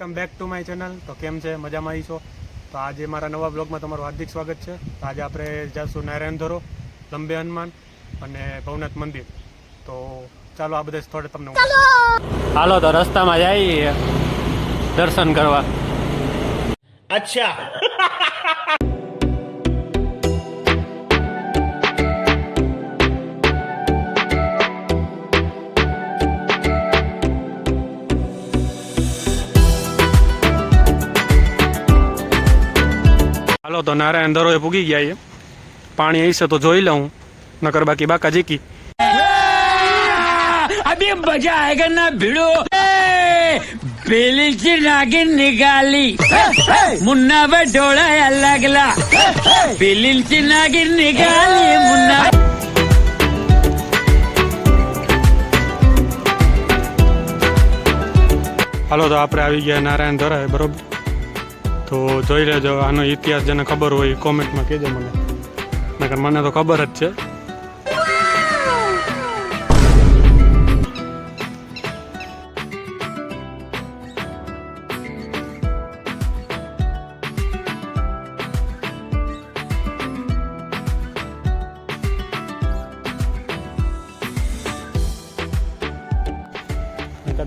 Welcome back to my channel. તો કેમ છે? મજામાં આવીશો તો આજે મારા નવા બ્લોગમાં તમારું હાર્દિક સ્વાગત છે. તો આજે આપણે જઈશું નારાયણ ધોરો લંબે હનુમાન અને ભવનાથ મંદિર. તો ચાલો આ બધા સ્થળ તમને હાલો તો રસ્તામાં જઈએ. દર્શન કરવા. અચ્છા. ચાલો તો નારાયણ દરોએ પૂગી ગયા એ પાણી આવી છે તો જોઈ લઉં નકર બાકી બાકા જીકી. અભી મજા આયેગા ના ભીડો? પેલી ચી નાગિન નિકાલી મુન્ના પર ઢોળાય અલગલા પેલી કી નાગિન નિકાલી મુન્ના હાલો તો આપણે આવી ગયા નારાયણ ધરાય બરોબર? તો જોઈ લેજો, આનો ઇતિહાસ જેને ખબર હોય એ કોમેન્ટમાં કહેજો મને. નકર મને તો ખબર જ છે.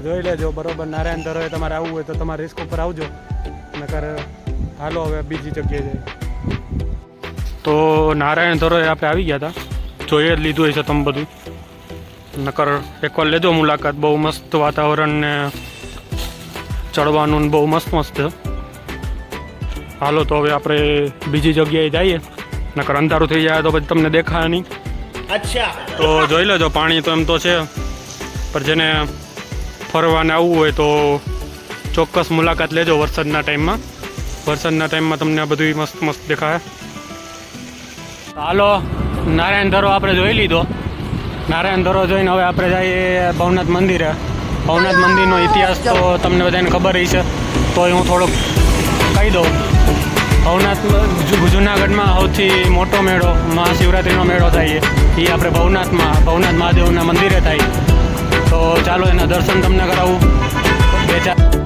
જોઈ લેજો, બરોબર, નારાયણ ધરોએ તમારે આવવું હોય તો તમારે રિસ્ક ઉપર આવજો. નકર હાલો હવે બીજી જગ્યાએ જાય તો નારાયણ ધરોએ આપણે આવી ગયા હતા જોઈએ જ લીધું હશે તમે બધું. નકર એકવાર લેજો મુલાકાત. બહુ મસ્ત વાતાવરણ ને ચડવાનું બહુ મસ્ત મસ્ત. હાલો તો હવે આપણે બીજી જગ્યાએ જઈએ. નકર અંધારું થઈ જાય તો પછી તમને દેખાય નહીં. અચ્છા. તો જોઈ લેજો પાણી તો એમ તો છે. પણ જેને ફરવાને આવવું હોય તો ચોક્કસ મુલાકાત લેજો વરસાદના ટાઈમમાં. વરસાદના ટાઈમમાં તમને આ બધું મસ્ત મસ્ત દેખાય. હાલો, નારાયણ ધરો આપણે જોઈ લીધો. નારાયણ ધરો જોઈને હવે આપણે જઈએ ભવનાથ મંદિરે. ભવનાથ મંદિરનો ઇતિહાસ તો તમને બધાને ખબર છે. તોય હું થોડોક કહી દઉં. ભવનાથ જુનાગઢમાં સૌથી મોટો મેળો, મહાશિવરાત્રિનો મેળો થાય એ આપણે ભવનાથમાં, ભવનાથ મહાદેવના મંદિરે થાય. તો ચાલો એના દર્શન તમને કરાવું. બે ચાર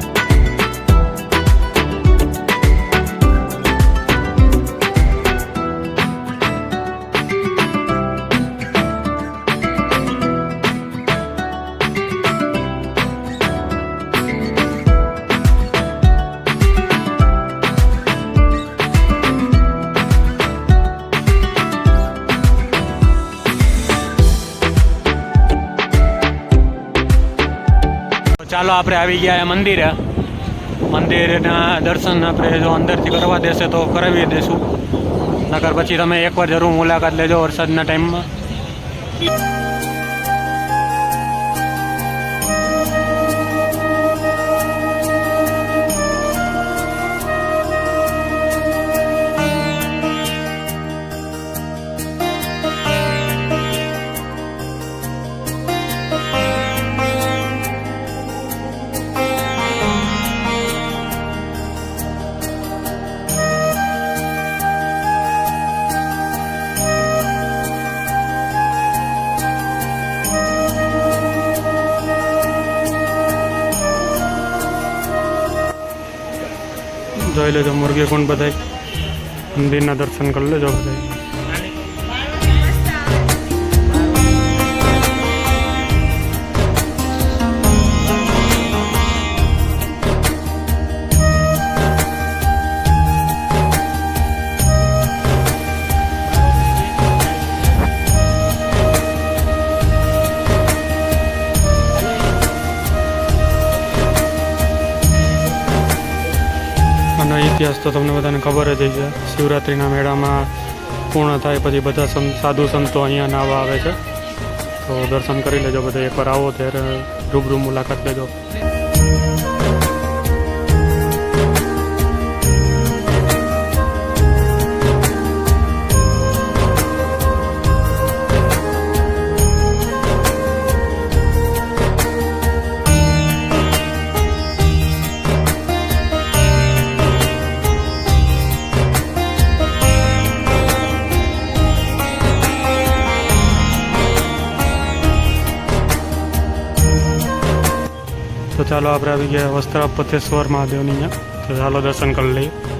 ચાલો આપણે આવી ગયા એ મંદિરે. મંદિરના દર્શન આપણે જો અંદરથી કરવા દેશે તો કરાવી દેશું. નકર પછી તમે એકવાર જરૂર મુલાકાત લેજો વરસાદના ટાઈમમાં. જોઈ લેજો મુરગી કુંડ બધાય. મંદિરના દર્શન કરી લેજો બધાય. આનો ઇતિહાસ તો તમને બધાને ખબર જ છે શિવરાત્રિના મેળામાં પૂર્ણ થાય પછી બધા સાધુ સંતો અહીંયા નાવા આવે છે. તો દર્શન કરી લેજો બધા. એકવાર આવો ત્યારે રૂબરૂ મુલાકાત લેજો. ચાલો આપણે આવી ગયા વસ્ત્રાપથેશ્વર મહાદેવની અહીંયા તો ચાલો દર્શન કરી લઈએ.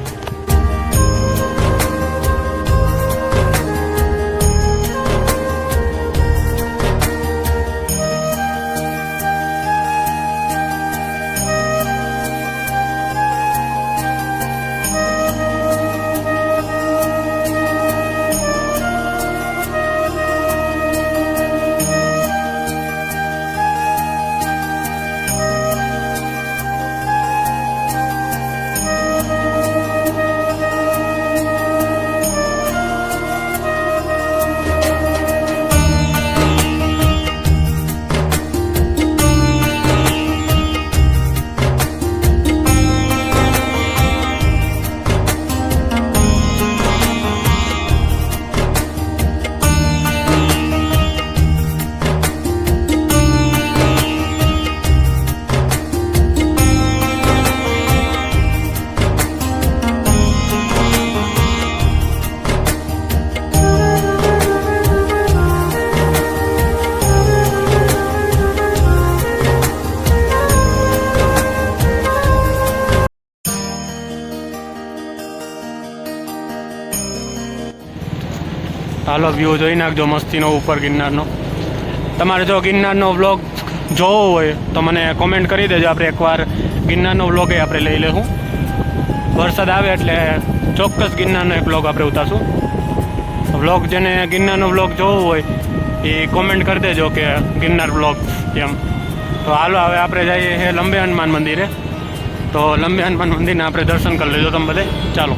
હાલો વ્યૂ જોઈ નાખજો મસ્તીનો ઉપર ગિરનારનો. તમારે જો ગિરનારનો વ્લોગ જોવો હોય તો મને કોમેન્ટ કરી દેજો. આપણે એકવાર ગિરનારનો વ્લોગ આપણે લઈ લેશું વરસાદ આવે એટલે ચોક્કસ ગિરનારનો એક વ્લોગ આપણે ઉતારશું. વ્લોગ જેને ગિરનારનો વ્લોગ જોવો હોય એ કોમેન્ટ કરી દેજો કે ગિરનાર વ્લોગ એમ. તો હાલો, હવે આપણે જઈએ છે લંબે હનુમાન મંદિરે. તો લંબે હનુમાન મંદિરને આપણે દર્શન કરી લેજો તમે બધે ચાલો.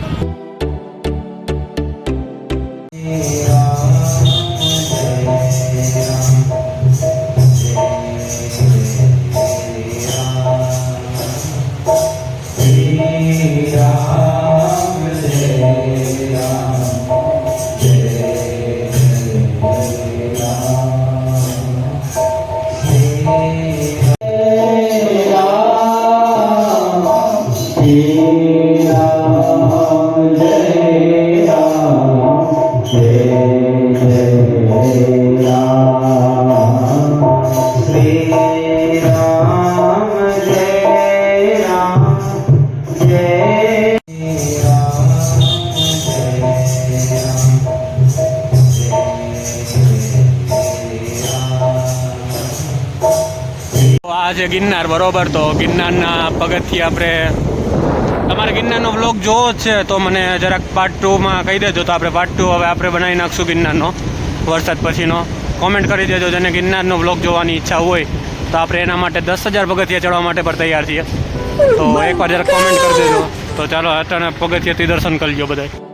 છે ગિરનાર બરોબર તો? ગિરનારના પગથિયે આપણે તમારે ગિરનારનો બ્લોગ જોવો જ છે તો મને જરાક પાર્ટ ટુમાં કહી દેજો. તો આપણે પાર્ટ ટુ હવે આપણે બનાવી નાખશું ગિરનારનો વરસાદ પછીનો. કોમેન્ટ કરી દેજો જેને ગિરનારનો વ્લોગ જોવાની ઈચ્છા હોય. તો આપણે એના માટે દસ હજાર પગથિયા ચડવા માટે પણ તૈયાર છીએ. તો એકવાર જરાક કોમેન્ટ કરી દેજો. તો ચાલો અત્યારે પગથિયાથી દર્શન કરી લો બધાય.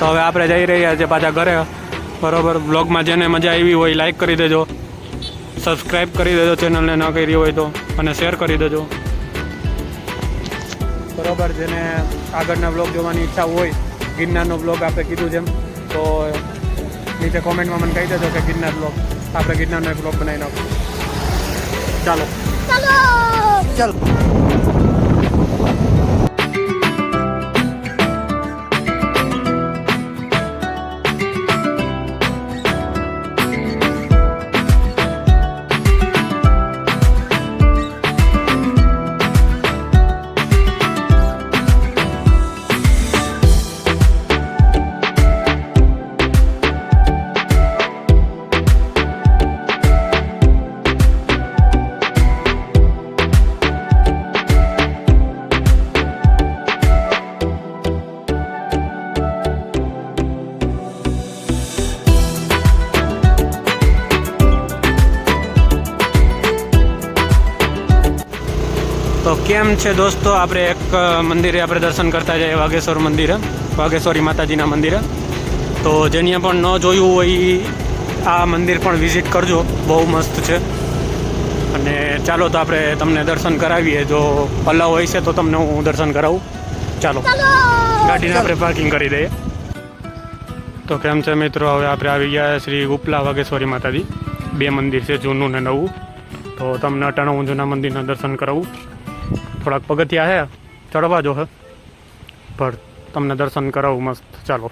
તો હવે આપણે જઈ રહ્યા છીએ પાછા ઘરે. બરોબર બ્લોગમાં જેને મજા આવી હોય લાઈક કરી દેજો. સબસ્ક્રાઈબ કરી દેજો ચેનલને ન કરી હોય તો. અને શેર કરી દેજો. બરોબર જેને આગળના બ્લોગ જોવાની ઈચ્છા હોય ગિરનારનો બ્લોગ આપણે કીધું જેમ તો નીચે કોમેન્ટમાં મને કહી દેજો કે ગિરનાર બ્લોગ આપણે ગિરનારનો એક બ્લોગ બનાવી નાખો. ચાલો. ચાલો. તો કેમ છે દોસ્તો? આપણે એક મંદિરે આપણે દર્શન કરતા જઈએ વાઘેશ્વર મંદિરે વાઘેશ્વરી માતાજીના મંદિરે. તો જેને પણ ન જોયું હોય આ મંદિર પણ વિઝિટ કરજો બહુ મસ્ત છે. અને ચાલો તો આપણે તમને દર્શન કરાવીએ. જો પલ્લાવ હોય છે તો તમને હું દર્શન કરાવું. ચાલો. ગાડીને આપણે પાર્કિંગ કરી દઈએ. તો કેમ છે મિત્રો? હવે આપણે આવી ગયા શ્રી ઉપલા વાઘેશ્વરી માતાજી. બે મંદિર છે જૂનું ને નવું. તો તમને અટાણા જૂના મંદિરના દર્શન કરાવું. થોડાક પગથિયા છે ચડવા જો હે. પણ તમને દર્શન કરાવું મસ્ત. ચાલો.